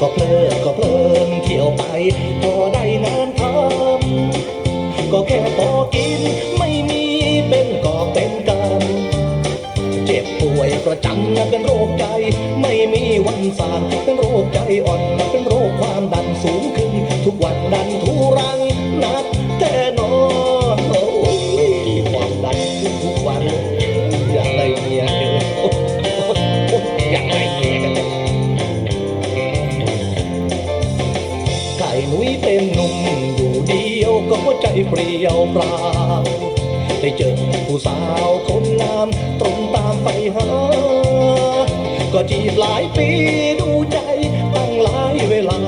ก็เพลินก็เพลินเที่ยวไปพอได้งานทำก็แค่พอกินไม่มีเป็นก็เป็นกำเจ็บป่วยประจำนะเป็นโรคใจ ไม่มีวันสางเป็นโรคใจอ่อนเป็นโรคความดันสูงขึ้น ทุกวันดันทุรังนัก นุ้ยเป็นหนุ่มอยู่เดียวก็หัวใจเปรี่ยวเปล่าได้เจอผู้สาวคนงามตรงตามไปหา ก็จีบหลายปีดูใจตั้งหลายเวลา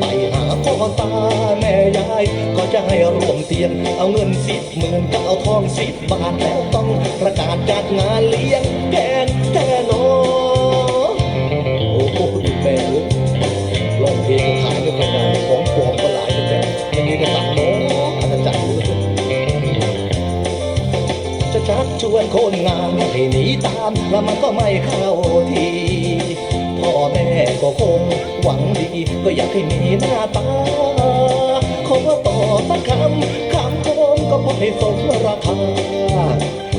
ไปหาพ่อตาแม่ยาย ก็จะให้รวมเตียง เอาเงินสิบหมื่นก็เอาทองสิบบาทแล้วต้องประกาศจัดงานเลี้ยงแกงแท่นอ ชักชวนคนงามให้หนีตามแล้วมันก็ไม่เข้าทีพ่อแม่ก็คงหวังดี ก็อยากให้มีหน้าตาขอต่อสักคำคำโคมก็พอให้สมราคา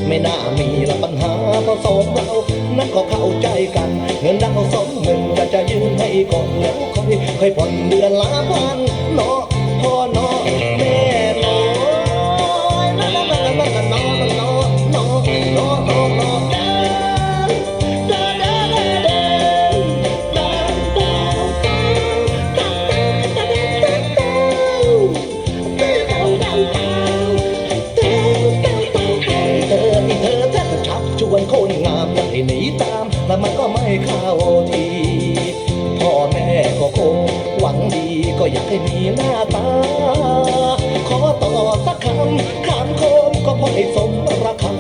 ไม่น่ามีละปัญหาเพราะสองเรานั้นก็เข้าใจกัน เงินดาวสองหมื่นก็จะยืนให้ก่อนแล้วค่อยค่อยผ่อนเดือนละพัน ชวนคนงามให้หนีตามแล้วมันก็ไม่เข้าทีพ่อแม่ก็คงหวังดีก็อยากให้มีหน้าตา ขอต่อสักคำคำโคมก็พอให้สมราคา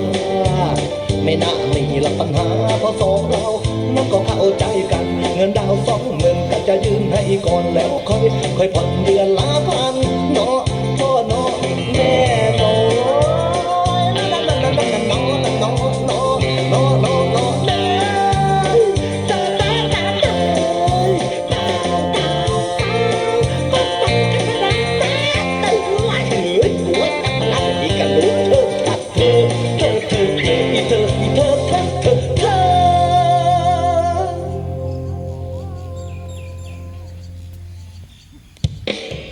ไม่น่ามีละปัญหาเพราะสองเรานั้นก็เข้าใจกัน เงินดาวสองหมื่นก็จะยืนให้ก่อนแล้วค่อยค่อยผ่อนเดือนละพัน